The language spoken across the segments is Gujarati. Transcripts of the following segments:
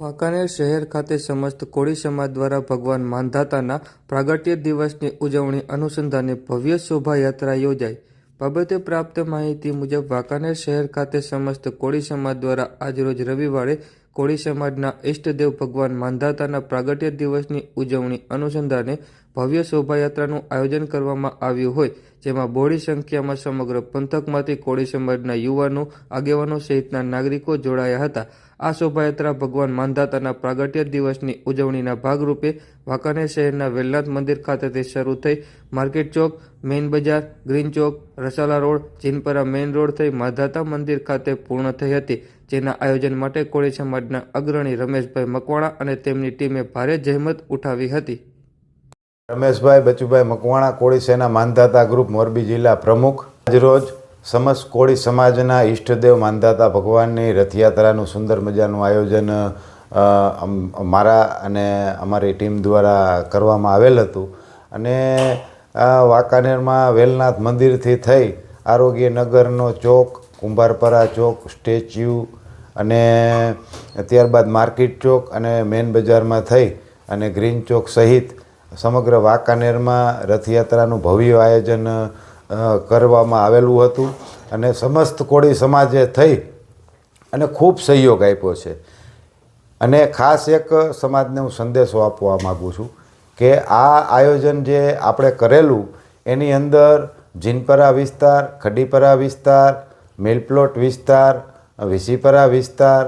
વાંકાનેર શહેર ખાતે સમસ્ત કોળી સમાજ દ્વારા ભગવાન માંધાતાના પ્રાગટ્ય દિવસની ઉજવણી અનુસંધાને ભવ્ય શોભાયાત્રા યોજાઈ. બાબતે પ્રાપ્ત માહિતી મુજબ વાંકાનેર શહેર ખાતે સમસ્ત કોળી સમાજ દ્વારા આજરોજ રવિવારે કોળી સમાજના ઇષ્ટદેવ ભગવાન માંધાતાના પ્રાગટ્ય દિવસની ઉજવણી અનુસંધાને ભવ્ય શોભાયાત્રાનું આયોજન કરવામાં આવ્યું હોય, જેમાં બોડી સંખ્યામાં સમગ્ર પંથકમાંથી કોળી સમાજના યુવાનો, આગેવાનો સહિતના નાગરિકો જોડાયા હતા. આ શોભાયાત્રા ભગવાન માંધાતાના પ્રાગટ્ય દિવસની ઉજવણીના ભાગરૂપે વાંકાનેર શહેરના વેલનાથ મંદિર ખાતેથી શરૂ થઈ market Chowk, main Bazar, green Chowk, Rasala road, Jinpara main road થઈ માધાતા મંદિર ખાતે પૂર્ણ થઈ હતી. જેના આયોજન માટે કોળી સમાજના અગ્રણી રમેશભાઈ મકવાણા અને તેમની ટીમે ભારે જહેમત ઉઠાવી હતી. રમેશભાઈ, બચુભાઈ મકવાણા, કોળી સેના માનધાતા ગ્રુપ, મોરબી જિલ્લા પ્રમુખ. આજરોજ સમસ્ત કોળી સમાજના ઈષ્ટદેવ માનધાતા ભગવાનની રથયાત્રાનું સુંદર મજાનું આયોજન મારા અને અમારી ટીમ દ્વારા કરવામાં આવેલ હતું. અને વાંકાનેરમાં વેલનાથ મંદિરથી થઈ આરોગ્યનગરનો ચોક, કુંભારપરા ચોક, સ્ટેચ્યુ અને ત્યારબાદ માર્કેટ ચોક અને મેન બજારમાં થઈ અને ગ્રીન ચોક સહિત સમગ્ર વાંકાનેરમાં રથયાત્રાનું ભવ્ય આયોજન કરવામાં આવેલું હતું અને સમસ્ત કોળી સમાજે થઈ અને ખૂબ સહયોગ આપ્યો છે. અને ખાસ એક સમાજને હું સંદેશો આપવા માગું છું કે આ આયોજન જે આપણે કરેલું, એની અંદર જીનપરા વિસ્તાર, ખડીપરા વિસ્તાર, મિલપ્લોટ વિસ્તાર, વિસીપરા વિસ્તાર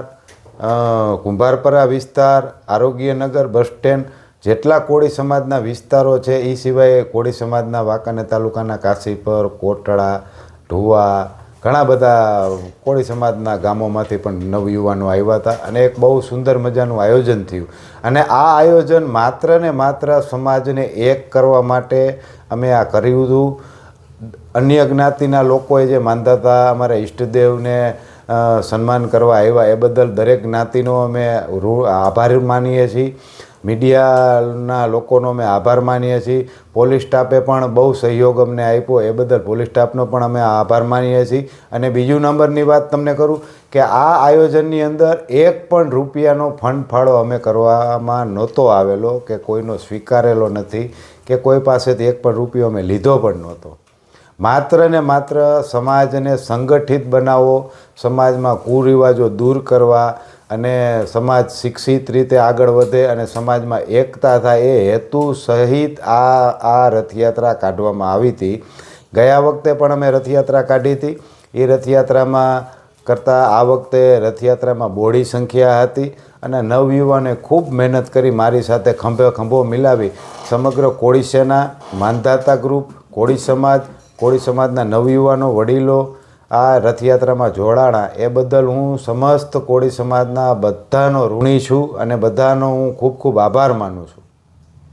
કુંભારપરા વિસ્તાર, આરોગ્યનગર બસ સ્ટેન્ડ જેટલા કોળી સમાજના વિસ્તારો છે એ સિવાય કોળી સમાજના વાંકાને તાલુકાના કાશીપર, કોટડા ઢુવા ઘણા બધા કોળી સમાજના ગામોમાંથી પણ નવયુવાનો આવ્યા હતા અને એક બહુ સુંદર મજાનું આયોજન થયું. અને આ આયોજન માત્ર ને માત્ર સમાજને એક કરવા માટે અમે આ કર્યું હતું. અન્ય જ્ઞાતિના લોકોએ જે માનતા હતા, અમારા ઈષ્ટદેવને સન્માન કરવા આવ્યા, એ બદલ દરેક જ્ઞાતિનો અમે આભાર માનીએ છીએ. મીડિયાના લોકોનો અમે આભાર માનીએ છીએ. પોલીસ સ્ટાફે પણ બહુ સહયોગ અમને આપ્યો, એ બદલ પોલીસ સ્ટાફનો પણ અમે આભાર માનીએ છીએ. અને બીજું નંબરની વાત તમને કરું કે આ આયોજનની અંદર એક પણ રૂપિયાનો ફંડ ફાળો અમે કરવામાં નહોતો આવેલો કે કોઈનો સ્વીકારેલો નથી કે કોઈ પાસેથી એક પણ રૂપિયો અમે લીધો પણ નહોતો. માત્ર ને માત્ર સમાજને સંગઠિત બનાવવો સમાજમાં કુરિવાજો દૂર કરવા અને સમાજ શિક્ષિત રીતે આગળ વધે અને સમાજમાં એકતા થાય એ હેતુ સહિત આ આ રથયાત્રા કાઢવામાં આવી હતી. ગયા વખતે પણ અમે રથયાત્રા કાઢી હતી. એ રથયાત્રામાં કરતાં આ વખતે રથયાત્રામાં બોડી સંખ્યા હતી અને નવયુવાને ખૂબ મહેનત કરી મારી સાથે ખંભે ખંભો મિલાવી. સમગ્ર કોળી સેના માનધાતા ગ્રુપ, કોળી સમાજ કોળી સમાજના નવયુવાનો વડીલો, આ રથયાત્રામાં જોડાણા, એ બદલ હું સમસ્ત કોળી સમાજના બધાનો ઋણી છું અને બધાનો હું ખૂબ ખૂબ આભાર માનું છું.